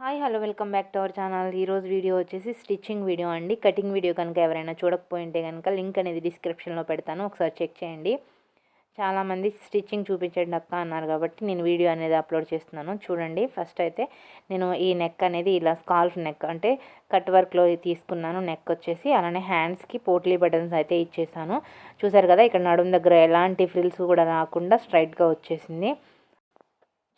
Hi hello welcome back to our channel. ఈరోజు video వచ్చేసి stitching video అండి. Cutting video కనుక ఎవరైనా చూడకపోయింటే కనుక లింక్ అనేది డిస్క్రిప్షన్లో పెడతాను. ఒకసారి చెక్ చేయండి. చాలామంది స్టిచ్చింగ్ చూపించండి అక్క అన్నారు కాబట్టి నేను వీడియో అనేది అప్లోడ్ చేస్తున్నాను. చూడండి. ఫస్ట్ అయితే నేను ఈ నెక్ అనేది ఇలా స్కాల్ఫ్ నెక్ అంటే కట్ వర్క్లో తీసుకున్నాను. నెక్ వచ్చేసి అలానే హ్యాండ్స్కి పోట్లీ బటన్స్ అయితే ఇచ్చేసాను. చూసారు కదా ఇక్కడ నడుము దగ్గర ఎలాంటి ఫ్రిల్స్ కూడా రాకుండా స్ట్రైట్గా వచ్చేసింది.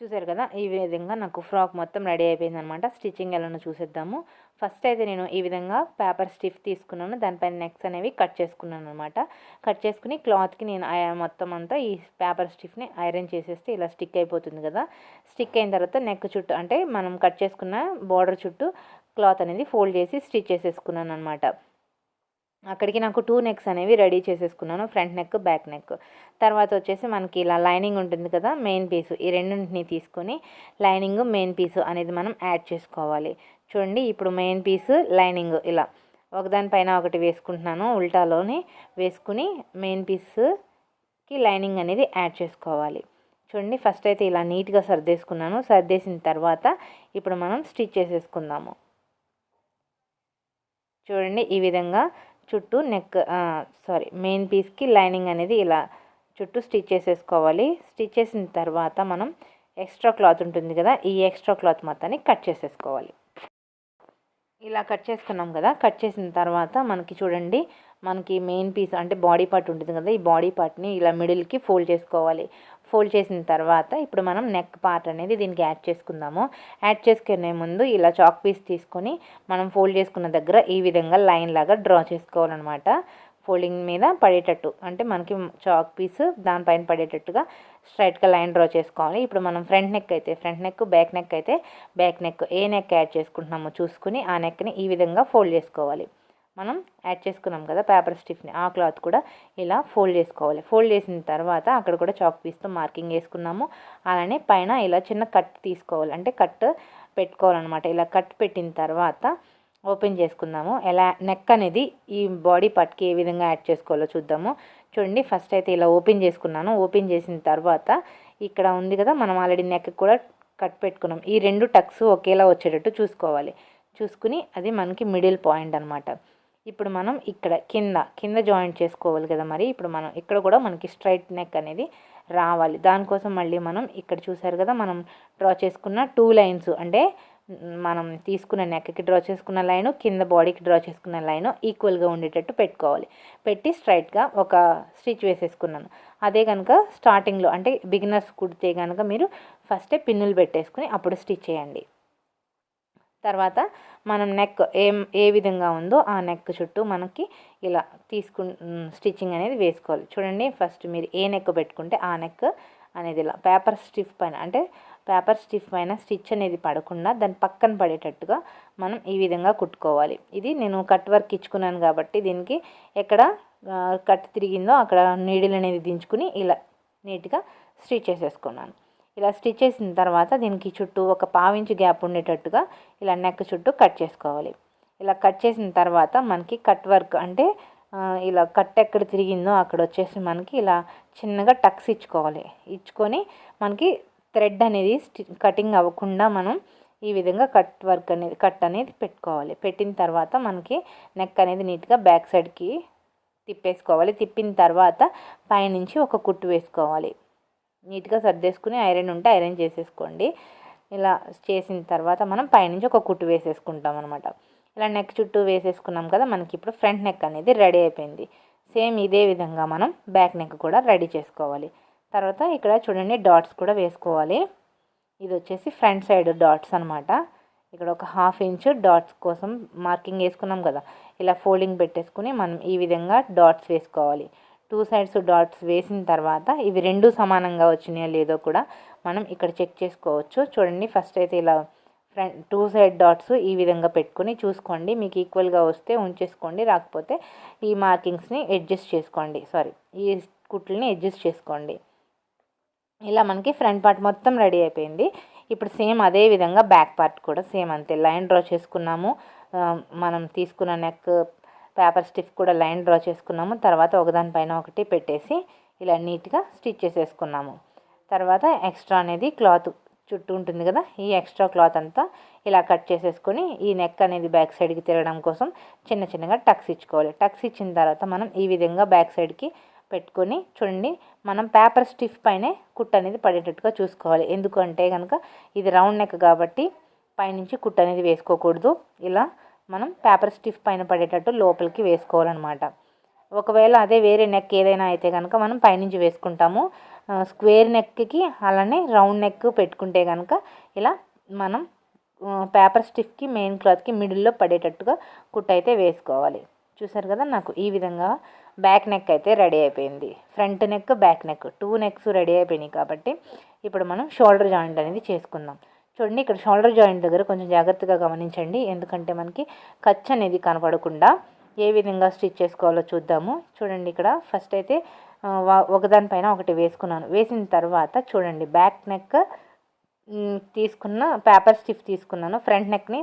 చూసారు కదా? ఈ విధంగా నాకు ఫ్రాక్ మొత్తం రెడీ అయిపోయింది అనమాట స్టిచ్చింగ్ ఎలానో చూసేద్దాము. ఫస్ట్ అయితే నేను ఈ విధంగా పేపర్ స్టిఫ్ తీసుకున్నాను. దానిపైన నెక్స్ అనేవి కట్ చేసుకున్నాను అనమాట కట్ చేసుకుని క్లాత్కి నేను మొత్తం అంతా ఈ పేపర్ స్టిఫ్ని ఐరన్ చేసేస్తే ఇలా స్టిక్ అయిపోతుంది కదా? స్టిక్ అయిన తర్వాత నెక్ చుట్టూ అంటే మనం కట్ చేసుకున్న బార్డర్ చుట్టూ క్లాత్ అనేది ఫోల్డ్ చేసి స్టిచ్ చేసేసుకున్నాను అనమాట అక్కడికి నాకు టూ నెక్స్ అనేవి రెడీ చేసేసుకున్నాను. ఫ్రంట్ నెక్ బ్యాక్ నెక్ తర్వాత వచ్చేసి మనకి ఇలా లైనింగ్ ఉంటుంది కదా మెయిన్ పీసు ఈ రెండింటిని తీసుకొని లైనింగ్ మెయిన్ పీసు అనేది మనం యాడ్ చేసుకోవాలి. చూడండి ఇప్పుడు మెయిన్ పీసు లైనింగ్ ఇలా. ఒకదానిపైన ఒకటి వేసుకుంటున్నాను ఉల్టాలోని వేసుకుని మెయిన్ పీస్కి లైనింగ్ అనేది యాడ్ చేసుకోవాలి. చూడండి ఫస్ట్ అయితే ఇలా నీట్గా సర్దేసుకున్నాను. సర్దేసిన తర్వాత ఇప్పుడు మనం స్టిచ్ చేసేసుకుందాము. చూడండి ఈ విధంగా చుట్టూ నెక్ సారీ మెయిన్ పీస్కి లైనింగ్ అనేది ఇలా చుట్టూ స్టిచ్ చేసేసుకోవాలి. స్టిచ్ చేసిన తర్వాత మనం ఎక్స్ట్రా క్లాత్ ఉంటుంది కదా ఈ ఎక్స్ట్రా క్లాత్ మొత్తాన్ని కట్ చేసేసుకోవాలి. ఇలా కట్ చేసుకున్నాం కదా కట్ చేసిన తర్వాత మనకి చూడండి మనకి మెయిన్ పీస్ అంటే బాడీ పార్ట్ ఉంటుంది కదా ఈ బాడీ పార్ట్ని ఇలా మిడిల్కి ఫోల్డ్ చేసుకోవాలి. ఫోల్డ్ చేసిన తర్వాత ఇప్పుడు మనం నెక్ పార్ట్ అనేది దీనికి యాడ్ చేసుకుందాము. యాడ్ చేసుకునే ముందు ఇలా చాక్ పీస్ తీసుకొని మనం ఫోల్డ్ చేసుకున్న దగ్గర ఈ విధంగా లైన్ లాగా డ్రా చేసుకోవాలన్నమాట. ఫోల్డింగ్ మీద పడేటట్టు అంటే మనకి చాక్ పీస్ దానిపైన పడేటట్టుగా స్ట్రైట్గా లైన్ డ్రా చేసుకోవాలి. ఇప్పుడు మనం ఫ్రంట్ నెక్ అయితే ఫ్రంట్ నెక్ బ్యాక్ నెక్ అయితే బ్యాక్ నెక్ ఏ నెక్ యాడ్ చేసుకుంటున్నామో చూసుకుని ఆ నెక్ని ఈ విధంగా ఫోల్డ్ చేసుకోవాలి. మనం యాడ్ చేసుకున్నాం కదా పేపర్ స్టిఫ్ని ఆ క్లాత్ కూడా ఇలా ఫోల్డ్ చేసుకోవాలి. ఫోల్డ్ చేసిన తర్వాత అక్కడ కూడా చాక్ పీస్తో మార్కింగ్ వేసుకున్నాము. అలానే పైన ఇలా చిన్న కట్ తీసుకోవాలి. అంటే కట్ పెట్టుకోవాలన్నమాట. ఇలా కట్ పెట్టిన తర్వాత ఓపెన్ చేసుకుందాము. ఎలా నెక్ అనేది ఈ బాడీ పార్ట్కి ఏ విధంగా యాడ్ చేసుకోవాలో చూద్దాము. చూడండి ఫస్ట్ అయితే ఇలా ఓపెన్ చేసుకున్నాను. ఓపెన్ చేసిన తర్వాత ఇక్కడ ఉంది కదా మనం ఆల్రెడీ నెక్ కూడా కట్ పెట్టుకున్నాం. ఈ రెండు టక్స్ ఒకేలా వచ్చేటట్టు చూసుకోవాలి. చూసుకుని అది మనకి మిడిల్ పాయింట్ అనమాట ఇప్పుడు మనం ఇక్కడ కింద కింద జాయింట్ చేసుకోవాలి కదా మరి. ఇప్పుడు మనం ఇక్కడ కూడా మనకి స్ట్రైట్ నెక్ అనేది రావాలి. దానికోసం మళ్ళీ మనం ఇక్కడ చూసారు కదా మనం డ్రా చేసుకున్న టూ లైన్స్ అంటే మనం తీసుకున్న నెక్కి డ్రా చేసుకున్న లైను కింద బాడీకి డ్రా చేసుకున్న లైను ఈక్వల్గా ఉండేటట్టు పెట్టుకోవాలి. పెట్టి స్ట్రైట్గా ఒక స్టిచ్ వేసేసుకున్నాను. అదే కనుక స్టార్టింగ్లో అంటే బిగినర్స్ కుడితే కనుక మీరు ఫస్టే పిన్నులు పెట్టేసుకుని అప్పుడు స్టిచ్ చేయండి. తర్వాత మనం నెక్ ఏం ఏ విధంగా ఉందో ఆ నెక్ చుట్టూ మనకి ఇలా తీసుకు స్టిచ్చింగ్ అనేది వేసుకోవాలి. చూడండి ఫస్ట్ మీరు ఏ నెక్ పెట్టుకుంటే ఆ నెక్ అనేది ఇలా పేపర్ స్టిఫ్ పైన అంటే పేపర్ స్టిఫ్ పైన స్టిచ్ అనేది పడకుండా దాని పక్కన పడేటట్టుగా మనం ఈ విధంగా కుట్టుకోవాలి. ఇది నేను కట్ వర్క్ ఇచ్చుకున్నాను కాబట్టి దీనికి ఎక్కడ కట్ తిరిగిందో అక్కడ నీడిల్ అనేది దించుకుని ఇలా నీట్గా స్టిచ్ చేసేసుకున్నాను. ఇలా స్టిచ్ చేసిన తర్వాత దీనికి చుట్టూ ఒక పావించి గ్యాప్ ఉండేటట్టుగా ఇలా నెక్ చుట్టూ కట్ చేసుకోవాలి. ఇలా కట్ చేసిన తర్వాత మనకి కట్ వర్క్ అంటే ఇలా కట్ ఎక్కడ తిరిగిందో అక్కడ వచ్చేసి మనకి ఇలా చిన్నగా టక్స్ ఇచ్చుకోవాలి. ఇచ్చుకొని మనకి థ్రెడ్ అనేది కటింగ్ అవ్వకుండా మనం ఈ విధంగా కట్ వర్క్ అనేది కట్ అనేది పెట్టుకోవాలి. పెట్టిన తర్వాత మనకి నెక్ అనేది నీట్గా బ్యాక్ సైడ్కి తిప్పేసుకోవాలి. తిప్పిన తర్వాత పైనుంచి ఒక కుట్టు వేసుకోవాలి. నీట్గా సర్దేసుకుని ఐరన్ ఉంటే ఐరన్ చేసేసుకోండి. ఇలా చేసిన తర్వాత మనం పైనుంచి ఒక కుట్టు వేసేసుకుంటాం అనమాట ఇలా నెక్ చుట్టూ వేసేసుకున్నాం కదా మనకి ఇప్పుడు ఫ్రంట్ నెక్ అనేది రెడీ అయిపోయింది. సేమ్ ఇదే విధంగా మనం బ్యాక్ నెక్ కూడా రెడీ చేసుకోవాలి. తర్వాత ఇక్కడ చూడండి డాట్స్ కూడా వేసుకోవాలి. ఇది వచ్చేసి ఫ్రంట్ సైడ్ డాట్స్ అనమాట ఇక్కడ ఒక హాఫ్ ఇంచ్ డాట్స్ కోసం మార్కింగ్ వేసుకున్నాం కదా ఇలా ఫోల్డింగ్ పెట్టేసుకుని మనం ఈ విధంగా డాట్స్ వేసుకోవాలి. టూ సైడ్స్ డాట్స్ వేసిన తర్వాత ఇవి రెండు సమానంగా వచ్చినాయో లేదో కూడా మనం ఇక్కడ చెక్ చేసుకోవచ్చు. చూడండి ఫస్ట్ అయితే ఇలా ఫ్రంట్ టూ సైడ్ డాట్స్ ఈ విధంగా పెట్టుకొని చూసుకోండి. మీకు ఈక్వల్గా వస్తే ఉంచేసుకోండి రాకపోతే ఈ మార్కింగ్స్ని అడ్జస్ట్ చేసుకోండి. సారీ ఈ కుట్లని అడ్జస్ట్ చేసుకోండి. ఇలా మనకి ఫ్రంట్ పార్ట్ మొత్తం రెడీ అయిపోయింది. ఇప్పుడు సేమ్ అదే విధంగా బ్యాక్ పార్ట్ కూడా సేమ్ అంతే. లైన్ డ్రా చేసుకున్నాము. మనం తీసుకున్న నెక్ పేపర్ స్టిఫ్ కూడా లైన్ డ్రా చేసుకున్నాము. తర్వాత ఒకదానిపైన ఒకటి పెట్టేసి ఇలా నీట్గా స్టిచ్ చేసేసుకున్నాము. తర్వాత ఎక్స్ట్రా అనేది క్లాత్ చుట్టూ ఉంటుంది కదా ఈ ఎక్స్ట్రా క్లాత్ అంతా ఇలా కట్ చేసేసుకొని ఈ నెక్ అనేది బ్యాక్ సైడ్కి తిరగడం కోసం చిన్న చిన్నగా టక్స్ ఇచ్చుకోవాలి. టక్స్ ఇచ్చిన తర్వాత మనం ఈ విధంగా బ్యాక్ సైడ్కి పెట్టుకొని చూడండి మనం పేపర్ స్టిఫ్ పైనే కుట్ అనేది పడేటట్టుగా చూసుకోవాలి. ఎందుకంటే కనుక ఇది రౌండ్ నెక్ కాబట్టి పైనుంచి కుట్ అనేది వేసుకోకూడదు. ఇలా మనం పేపర్ స్టిఫ్ పైన పడేటట్టు లోపలికి వేసుకోవాలన్నమాట. ఒకవేళ అదే వేరే నెక్ ఏదైనా అయితే కనుక మనం పైనుంచి వేసుకుంటాము. స్క్వేర్ నెక్కి అలానే రౌండ్ నెక్ పెట్టుకుంటే కనుక ఇలా మనం పేపర్ స్టిఫ్కి మెయిన్ క్లాత్కి మిడిల్లో పడేటట్టుగా కుట్ అయితే వేసుకోవాలి. చూసారు కదా నాకు ఈ విధంగా బ్యాక్ నెక్ అయితే రెడీ అయిపోయింది. Front neck back neck two necks ready అయిపోయినాయి కాబట్టి ఇప్పుడు మనం షోల్డర్ జాయింట్ అనేది చేసుకుందాం. చూడండి ఇక్కడ షోల్డర్ జాయింట్ దగ్గర కొంచెం జాగ్రత్తగా గమనించండి. ఎందుకంటే మనకి ఖర్చు అనేది కనపడకుండా ఏ విధంగా స్టిచ్ చేసుకోవాలో చూద్దాము. చూడండి ఇక్కడ ఫస్ట్ అయితే ఒకదానిపైన ఒకటి వేసుకున్నాను. వేసిన తర్వాత చూడండి బ్యాక్ నెక్ తీసుకున్న పేపర్ స్టిఫ్ తీసుకున్నాను. ఫ్రంట్ నెక్ని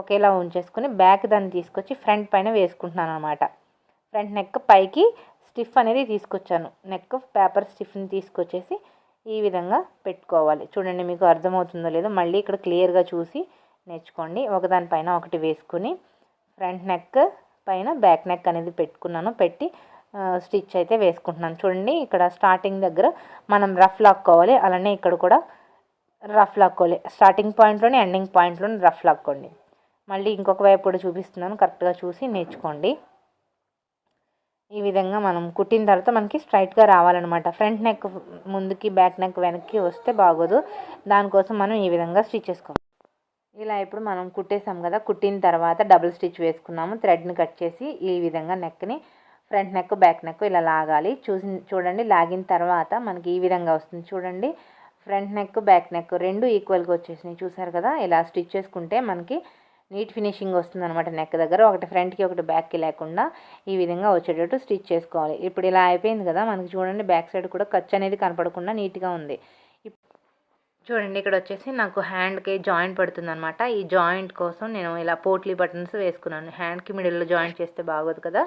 ఒకేలా ఉంచేసుకుని బ్యాక్ దాన్ని తీసుకొచ్చి ఫ్రంట్ పైన వేసుకుంటున్నాను అనమాట ఫ్రంట్ నెక్ పైకి స్టిఫ్ అనేది తీసుకొచ్చాను. నెక్ పేపర్ స్టిఫ్ని తీసుకొచ్చేసి ఈ విధంగా పెట్టుకోవాలి. చూడండి మీకు అర్థమవుతుందో లేదో మళ్ళీ ఇక్కడ క్లియర్గా చూసి నేర్చుకోండి. ఒకదానిపైన ఒకటి వేసుకుని ఫ్రంట్ నెక్ పైన బ్యాక్ నెక్ అనేది పెట్టుకున్నాను. పెట్టి స్టిచ్ అయితే వేసుకుంటున్నాను. చూడండి ఇక్కడ స్టార్టింగ్ దగ్గర మనం రఫ్ లాక్కోవాలి. అలానే ఇక్కడ కూడా రఫ్ లాక్కోవాలి. స్టార్టింగ్ పాయింట్లోనే ఎండింగ్ పాయింట్లోనే రఫ్ లాక్కోండి. మళ్ళీ ఇంకొక వైపు కూడా చూపిస్తున్నాను. కరెక్ట్గా చూసి నేర్చుకోండి. ఈ విధంగా మనం కుట్టిన తర్వాత మనకి స్ట్రైట్గా రావాలన్నమాట. ఫ్రంట్ నెక్ ముందుకి బ్యాక్ నెక్ వెనక్కి వస్తే బాగోదు. దానికోసం మనం ఈ విధంగా స్టిచ్ చేసుకోవాలి. ఇలా ఇప్పుడు మనం కుట్టేసాం కదా కుట్టిన తర్వాత డబుల్ స్టిచ్ వేసుకున్నాము. థ్రెడ్ని కట్ చేసి ఈ విధంగా నెక్ని ఫ్రంట్ నెక్ బ్యాక్ నెక్ ఇలా లాగాలి. చూసి చూడండి లాగిన తర్వాత మనకి ఈ విధంగా వస్తుంది చూడండి. ఫ్రంట్ నెక్ బ్యాక్ నెక్ రెండు ఈక్వల్గా వచ్చేసినాయి. చూసారు కదా ఇలా స్టిచ్ చేసుకుంటే మనకి నీట్ ఫినిషింగ్ వస్తుంది అనమాట నెక్ దగ్గర. ఒకటి ఫ్రంట్కి ఒకటి బ్యాక్కి లేకుండా ఈ విధంగా వచ్చేటట్టు స్టిచ్ చేసుకోవాలి. ఇప్పుడు ఇలా అయిపోయింది కదా మనకి చూడండి బ్యాక్ సైడ్ కూడా ఖర్చు అనేది కనపడకుండా నీట్గా ఉంది. చూడండి ఇక్కడ వచ్చేసి నాకు హ్యాండ్కి జాయింట్ పడుతుంది అనమాట ఈ జాయింట్ కోసం నేను ఇలా పోట్లీ బటన్స్ వేసుకున్నాను. హ్యాండ్కి మిడిల్లో జాయింట్ చేస్తే బాగోదు కదా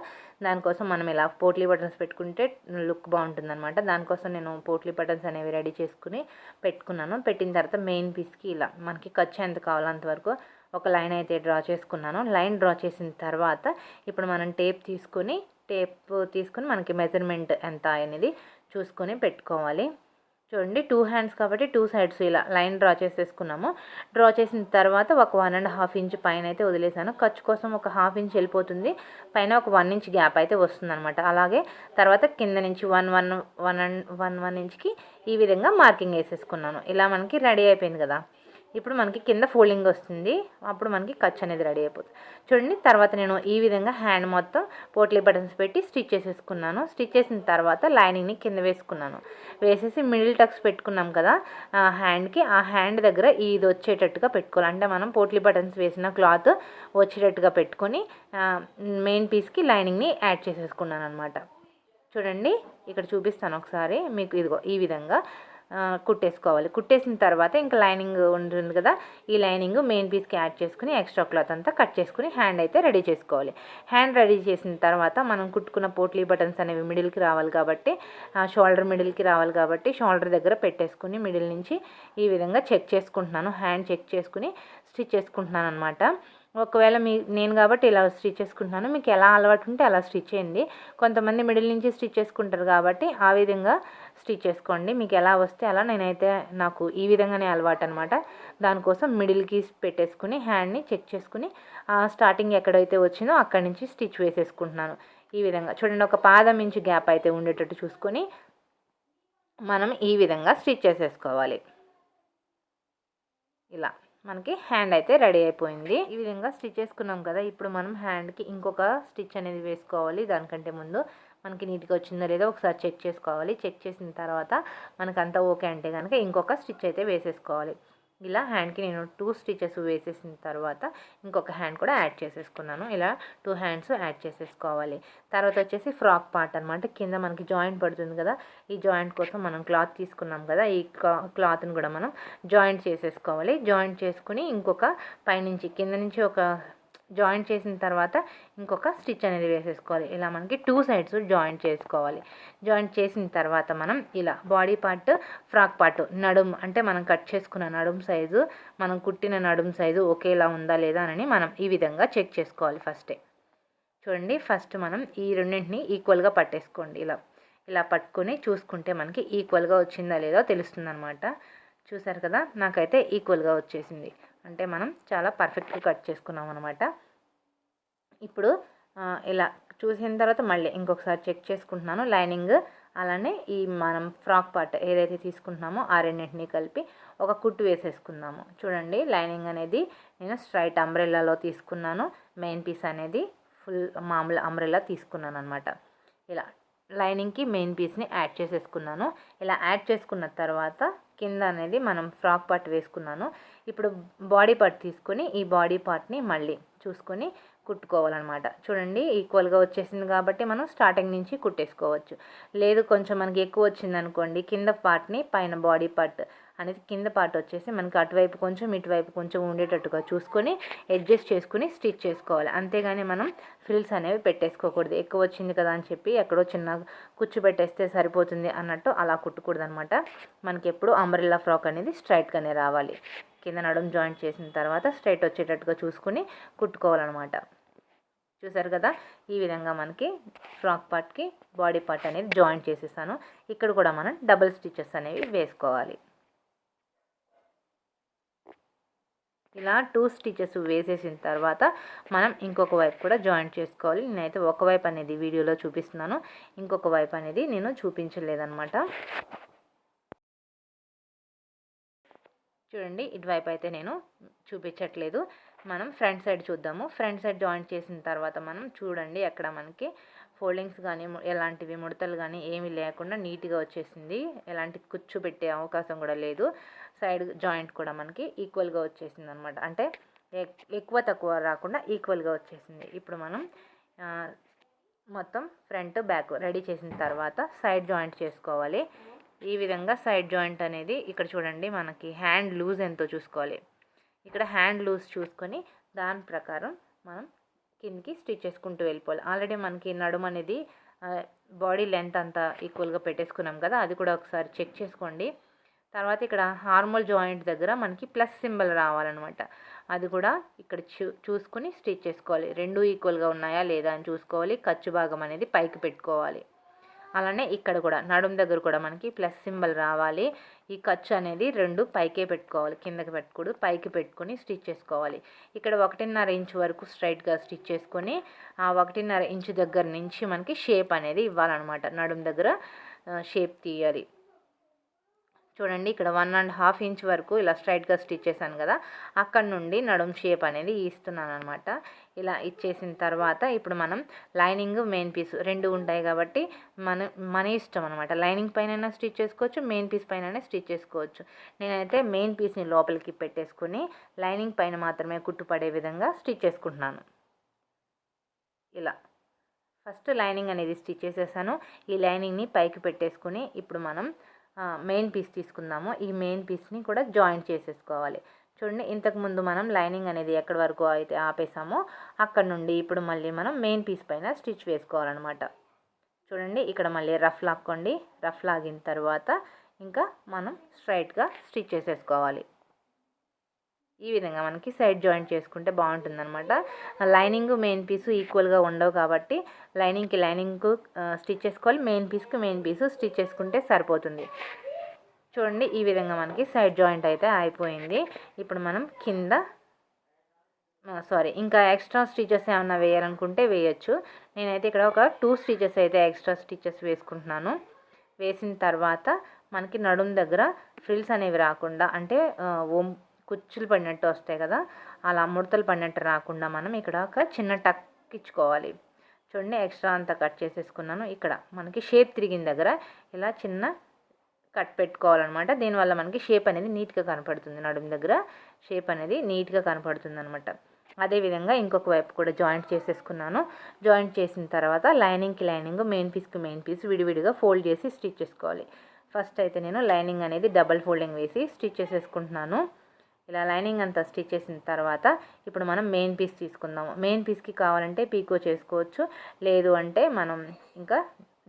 దానికోసం మనం ఇలా పోట్లీ బటన్స్ పెట్టుకుంటే లుక్ బాగుంటుంది అనమాట దానికోసం నేను పోట్లీ బటన్స్ అనేవి రెడీ చేసుకుని పెట్టుకున్నాను. పెట్టిన తర్వాత మెయిన్ పీస్కి ఇలా మనకి ఖర్చు ఎంత కావాలో అంతవరకు ఒక లైన్ అయితే డ్రా చేసుకున్నాను. లైన్ డ్రా చేసిన తర్వాత ఇప్పుడు మనం టేప్ తీసుకొని టేప్ తీసుకొని మనకి మెజర్మెంట్ ఎంత అనేది చూసుకొని పెట్టుకోవాలి. చూడండి టూ హ్యాండ్స్ కాబట్టి టూ సైడ్స్ ఇలా లైన్ డ్రా చేసేసుకున్నాము. డ్రా చేసిన తర్వాత ఒక వన్ అండ్ హాఫ్ ఇంచ్ పైన అయితే వదిలేసాను. ఖర్చు కోసం ఒక హాఫ్ ఇంచ్ వెళ్ళిపోతుంది. పైన ఒక వన్ ఇంచ్ గ్యాప్ అయితే వస్తుందన్నమాట. అలాగే తర్వాత కింద నుంచి one one one and one one ఇంచ్కి ఈ విధంగా మార్కింగ్ వేసేసుకున్నాను. ఇలా మనకి రెడీ అయిపోయింది కదా. ఇప్పుడు మనకి కింద ఫోల్డింగ్ వస్తుంది. అప్పుడు మనకి ఖర్చు అనేది రెడీ అయిపోతుంది. చూడండి తర్వాత నేను ఈ విధంగా హ్యాండ్ మొత్తం పోట్లీ బటన్స్ పెట్టి స్టిచ్ చేసేసుకున్నాను. స్టిచ్ చేసిన తర్వాత లైనింగ్ని కింద వేసుకున్నాను. వేసేసి మిడిల్ టక్స్ పెట్టుకున్నాం కదా హ్యాండ్కి. ఆ హ్యాండ్ దగ్గర ఇది వచ్చేటట్టుగా పెట్టుకోవాలి. అంటే మనం పోట్లీ బటన్స్ వేసిన క్లాత్ వచ్చేటట్టుగా పెట్టుకొని మెయిన్ పీస్కి లైనింగ్ని యాడ్ చేసేసుకున్నాను అనమాట చూడండి ఇక్కడ చూపిస్తాను ఒకసారి మీకు. ఇదిగో ఈ విధంగా కుట్టేసుకోవాలి. కుట్టేసిన తర్వాత ఇంకా లైనింగ్ ఉంటుంది కదా ఈ లైనింగ్ మెయిన్ పీస్కి యాడ్ చేసుకుని ఎక్స్ట్రా క్లాత్ అంతా కట్ చేసుకుని హ్యాండ్ అయితే రెడీ చేసుకోవాలి. హ్యాండ్ రెడీ చేసిన తర్వాత మనం కుట్టుకున్న పోట్లీ బటన్స్ అనేవి మిడిల్కి రావాలి కాబట్టి షోల్డర్ మిడిల్కి రావాలి కాబట్టి షోల్డర్ దగ్గర పెట్టేసుకుని మిడిల్ నుంచి ఈ విధంగా చెక్ చేసుకుంటున్నాను. హ్యాండ్ చెక్ చేసుకుని స్టిచ్ చేసుకుంటున్నాను అనమాట ఒకవేళ మీ నేను కాబట్టి ఇలా స్టిచ్ చేసుకుంటున్నాను మీకు ఎలా అలవాటు ఉంటే అలా స్టిచ్ చేయండి. కొంతమంది మిడిల్ నుంచి స్టిచ్ చేసుకుంటారు కాబట్టి ఆ విధంగా స్టిచ్ చేసుకోండి. మీకు ఎలా వస్తే అలా నేనైతే నాకు ఈ విధంగానే అలవాటు అనమాట దానికోసం మిడిల్కి పెట్టేసుకుని హ్యాండ్ని చెక్ చేసుకుని స్టార్టింగ్ ఎక్కడైతే వచ్చిందో అక్కడి నుంచి స్టిచ్ వేసేసుకుంటున్నాను. ఈ విధంగా చూడండి ఒక పాదం ఇంచు గ్యాప్ అయితే ఉండేటట్టు చూసుకొని మనం ఈ విధంగా స్టిచ్ చేసేసుకోవాలి. ఇలా. మనకి హ్యాండ్ అయితే రెడీ అయిపోయింది. ఈ విధంగా స్టిచ్ చేసుకున్నాం కదా ఇప్పుడు మనం హ్యాండ్కి ఇంకొక స్టిచ్ అనేది వేసుకోవాలి. దానికంటే ముందు మనకి నీట్గా వచ్చిందో లేదో ఒకసారి చెక్ చేసుకోవాలి. చెక్ చేసిన తర్వాత మనకంతా ఓకే అంటే కనుక ఇంకొక స్టిచ్ అయితే వేసేసుకోవాలి. ఇలా హ్యాండ్కి నేను టూ స్టిచెస్ వేసేసిన తర్వాత ఇంకొక హ్యాండ్ కూడా యాడ్ చేసేసుకున్నాను. ఇలా టూ హ్యాండ్స్ యాడ్ చేసేసుకోవాలి. తర్వాత వచ్చేసి ఫ్రాక్ పార్ట్ అనమాట కింద మనకి జాయింట్ పడుతుంది కదా ఈ జాయింట్ కోసం మనం క్లాత్ తీసుకున్నాం కదా ఈ క్లాత్ని కూడా మనం జాయింట్ చేసేసుకోవాలి. జాయింట్ చేసుకుని ఇంకొక పైనుంచి కింద నుంచి ఒక జాయింట్ చేసిన తర్వాత ఇంకొక స్టిచ్ అనేది వేసేసుకోవాలి. ఇలా మనకి టూ సైడ్స్ జాయింట్ చేసుకోవాలి. జాయింట్ చేసిన తర్వాత మనం ఇలా బాడీ పార్ట్ ఫ్రాక్ పార్ట్ నడుం అంటే మనం కట్ చేసుకున్న నడుం సైజు మనం కుట్టిన నడుం సైజు ఒకేలా ఉందా లేదా అని మనం ఈ విధంగా చెక్ చేసుకోవాలి ఫస్టే. చూడండి ఫస్ట్ మనం ఈ రెండింటిని ఈక్వల్గా పట్టేసుకోండి ఇలా. ఇలా పట్టుకొని చూసుకుంటే మనకి ఈక్వల్గా వచ్చిందా లేదో తెలుస్తుంది అనమాట చూసారు కదా? నాకైతే ఈక్వల్గా వచ్చేసింది. అంటే మనం చాలా పర్ఫెక్ట్గా కట్ చేసుకున్నాం అనమాట ఇప్పుడు ఇలా చూసిన తర్వాత మళ్ళీ ఇంకొకసారి చెక్ చేసుకుంటున్నాను. లైనింగ్ అలానే ఈ మనం ఫ్రాక్ పార్ట్ ఏదైతే తీసుకుంటున్నామో ఆ రెండింటినీ కలిపి ఒక కుట్టు వేసేసుకుందాము. చూడండి లైనింగ్ అనేది నేను స్ట్రైట్ అంబ్రెల్లాలో తీసుకున్నాను. మెయిన్ పీస్ అనేది ఫుల్ మామూలు అంబ్రెల్లా తీసుకున్నాను అనమాట ఇలా లైనింగ్కి మెయిన్ పీస్ని యాడ్ చేసేసుకున్నాను. ఇలా యాడ్ చేసుకున్న తర్వాత కింద అనేది మనం ఫ్రాక్ పార్ట్ వేసుకున్నాను. ఇప్పుడు బాడీ పార్ట్ తీసుకొని ఈ బాడీ పార్ట్ని మళ్ళీ చూసుకొని కుట్టుకోవాలన్నమాట. చూడండి ఈక్వల్గా వచ్చేసింది కాబట్టి మనం స్టార్టింగ్ నుంచి కుట్టేసుకోవచ్చు. లేదు కొంచెం మనకి ఎక్కువ వచ్చింది అనుకోండి కింద పార్ట్ని పైన బాడీ పార్ట్ అనేది కింద పార్ట్ వచ్చేసి మనకి అటువైపు కొంచెం ఇటువైపు కొంచెం ఉండేటట్టుగా చూసుకొని అడ్జస్ట్ చేసుకుని స్టిచ్ చేసుకోవాలి. అంతేగాని మనం ఫ్రిల్స్ అనేవి పెట్టేసుకోకూడదు. ఎక్కువ వచ్చింది కదా అని చెప్పి ఎక్కడో చిన్న కుచ్చు పెట్టేస్తే సరిపోతుంది అన్నట్టు అలా కుట్టకూడదు అనమాట మనకి ఎప్పుడు అంబ్రెల్లా ఫ్రాక్ అనేది స్ట్రైట్గానే రావాలి. కింద నడుము జాయింట్ చేసిన తర్వాత స్ట్రైట్ వచ్చేటట్టుగా చూసుకుని కుట్టుకోవాలన్నమాట. చూసారు కదా? ఈ విధంగా మనకి ఫ్రాక్ పార్ట్కి బాడీ పార్ట్ అనేది జాయింట్ చేసేసాను ఇక్కడ కూడా మనం డబుల్ స్టిచెస్ అనేవి వేసుకోవాలి. ఇలా టూ స్టిచెస్ వేసేసిన తర్వాత మనం ఇంకొక వైపు కూడా జాయింట్ చేసుకోవాలి. నేనైతే ఒకవైపు అనేది వీడియోలో చూపిస్తున్నాను. ఇంకొక వైపు అనేది నేను చూపించలేదన్నమాట. చూడండి ఇటువైపు అయితే నేను చూపించట్లేదు. మనం ఫ్రంట్ సైడ్ చూద్దాము. ఫ్రంట్ సైడ్ జాయింట్ చేసిన తర్వాత మనం చూడండి అక్కడ మనకి ఫోల్డింగ్స్ కానీ ఎలాంటివి ముడతలు కానీ ఏమీ లేకుండా నీట్గా వచ్చేసింది. ఎలాంటి కుచ్చు పెట్టే అవకాశం కూడా లేదు. సైడ్ జాయింట్ కూడా మనకి ఈక్వల్గా వచ్చేసింది అనమాట అంటే ఎక్కువ తక్కువ రాకుండా ఈక్వల్గా వచ్చేసింది. ఇప్పుడు మనం మొత్తం ఫ్రంట్ బ్యాక్ రెడీ చేసిన తర్వాత సైడ్ జాయింట్ చేసుకోవాలి. ఈ విధంగా సైడ్ జాయింట్ అనేది ఇక్కడ చూడండి మనకి హ్యాండ్ లూజ్ ఎంతో చూసుకోవాలి. ఇక్కడ హ్యాండ్ లూజ్ చూసుకొని దాని ప్రకారం మనం స్కిన్కి స్టిచ్ చేసుకుంటూ వెళ్ళిపోవాలి. ఆల్రెడీ మనకి నడుము అనేది బాడీ లెంత్ అంతా ఈక్వల్గా పెట్టేసుకున్నాం కదా అది కూడా ఒకసారి చెక్ చేసుకోండి. తర్వాత ఇక్కడ హార్మోల్ జాయింట్ దగ్గర మనకి ప్లస్ సింబల్ రావాలన్నమాట. అది కూడా ఇక్కడ చూ చూసుకుని స్టిచ్ చేసుకోవాలి. రెండు ఈక్వల్గా ఉన్నాయా లేదా అని చూసుకోవాలి. ఖర్చు భాగం అనేది పైకి పెట్టుకోవాలి. అలానే ఇక్కడ కూడా నడుం దగ్గర కూడా మనకి ప్లస్ సింబల్ రావాలి. ఈ ఖర్చు అనేది రెండు పైకే పెట్టుకోవాలి కిందకి పెట్టుకూడదు పైకి పెట్టుకొని స్టిచ్ చేసుకోవాలి. ఇక్కడ ఒకటిన్నర ఇంచ్ వరకు స్ట్రైట్గా స్టిచ్ చేసుకొని ఆ ఒకటిన్నర ఇంచు దగ్గర నుంచి మనకి షేప్ అనేది ఇవ్వాలన్నమాట. నడుం దగ్గర షేప్ తీయాలి. చూడండి ఇక్కడ వన్ అండ్ హాఫ్ ఇంచ్ వరకు ఇలా స్ట్రైట్గా స్టిచ్ చేశాను కదా అక్కడ నుండి నడుం షేప్ అనేది ఇస్తున్నాను అనమాట ఇలా ఇచ్చేసిన తర్వాత ఇప్పుడు మనం లైనింగ్ మెయిన్ పీస్ రెండు ఉంటాయి కాబట్టి మన మన ఇష్టం అనమాట లైనింగ్ పైన స్టిచ్ చేసుకోవచ్చు మెయిన్ పీస్ పైన స్టిచ్ చేసుకోవచ్చు. నేనైతే మెయిన్ పీస్ని లోపలికి పెట్టేసుకుని లైనింగ్ పైన మాత్రమే కుట్టుపడే విధంగా స్టిచ్ చేసుకుంటున్నాను. ఇలా ఫస్ట్ లైనింగ్ అనేది స్టిచ్ చేసేసాను. ఈ లైనింగ్ని పైకి పెట్టేసుకుని ఇప్పుడు మనం మెయిన్ పీస్ తీసుకుందాము. ఈ మెయిన్ పీస్ని కూడా జాయింట్ చేసేసుకోవాలి. చూడండి ఇంతకుముందు మనం లైనింగ్ అనేది ఎక్కడి వరకు అయితే ఆపేసామో అక్కడ నుండి ఇప్పుడు మళ్ళీ మనం మెయిన్ పీస్ పైన స్టిచ్ వేసుకోవాలన్నమాట. చూడండి ఇక్కడ మళ్ళీ రఫ్ లాక్కోండి. రఫ్ లాగిన తర్వాత ఇంకా మనం స్ట్రైట్గా స్టిచ్ చేసేసుకోవాలి. ఈ విధంగా మనకి సైడ్ జాయింట్ చేసుకుంటే బాగుంటుందన్నమాట. లైనింగ్ మెయిన్ పీసు ఈక్వల్గా ఉండవు కాబట్టి లైనింగ్కి లైనింగ్కు స్టిచ్ చేసుకోవాలి. మెయిన్ పీస్కి మెయిన్ పీసు స్టిచ్ చేసుకుంటే సరిపోతుంది. చూడండి ఈ విధంగా మనకి సైడ్ జాయింట్ అయితే అయిపోయింది. ఇప్పుడు మనం కింద సారీ ఇంకా ఎక్స్ట్రా స్టిచెస్ ఏమన్నా వేయాలనుకుంటే వేయచ్చు. నేనైతే ఇక్కడ ఒక టూ స్టిచెస్ అయితే ఎక్స్ట్రా స్టిచెస్ వేసుకుంటున్నాను. వేసిన తర్వాత మనకి నడుం దగ్గర ఫ్రిల్స్ అనేవి రాకుండా అంటే కుచ్చులు పడినట్టు వస్తాయి కదా అలా ముడతలు పడినట్టు రాకుండా మనం ఇక్కడ ఒక చిన్న టక్ ఇచ్చుకోవాలి. చూడండి ఎక్స్ట్రా అంతా కట్ చేసేసుకున్నాను. ఇక్కడ మనకి షేప్ తిరిగిన దగ్గర ఇలా చిన్న కట్ పెట్టుకోవాలన్నమాట. దీనివల్ల మనకి షేప్ అనేది నీట్గా కనపడుతుంది. నడుము దగ్గర షేప్ అనేది నీట్గా కనపడుతుంది అనమాట అదేవిధంగా ఇంకొక వైపు కూడా జాయింట్ చేసేసుకున్నాను. జాయింట్ చేసిన తర్వాత లైనింగ్కి లైనింగ్ మెయిన్ పీస్కి మెయిన్ పీస్ విడివిడిగా ఫోల్డ్ చేసి స్టిచ్ చేసుకోవాలి. ఫస్ట్ అయితే నేను లైనింగ్ అనేది డబల్ ఫోల్డింగ్ వేసి స్టిచ్ చేసేసుకుంటున్నాను. ఇలా లైనింగ్ అంతా స్టిచ్ చేసిన తర్వాత ఇప్పుడు మనం మెయిన్ పీస్ తీసుకుందాము. మెయిన్ పీస్కి కావాలంటే పీకో చేసుకోవచ్చు. లేదు అంటే మనం ఇంకా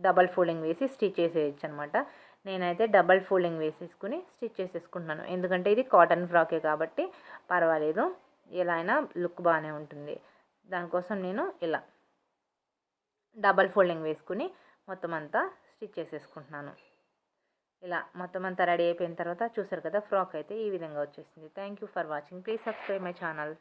డబల్ ఫోల్డింగ్ వేసి స్టిచ్ చేసేయచ్చు అనమాట నేనైతే డబల్ ఫోల్డింగ్ వేసేసుకుని స్టిచ్ చేసేసుకుంటున్నాను. ఎందుకంటే ఇది కాటన్ ఫ్రాకే కాబట్టి పర్వాలేదు. ఎలా అయినా లుక్ బాగానే ఉంటుంది. దానికోసం నేను ఇలా డబల్ ఫోల్డింగ్ వేసుకుని మొత్తం అంతా స్టిచ్ చేసేసుకుంటున్నాను. ఇలా మొత్తం అంతా రెడీ అయిపోయిన తర్వాత చూసారు కదా ఫ్రాక్ అయితే ఈ విధంగా వచ్చేసింది. Thank you for watching please subscribe my channel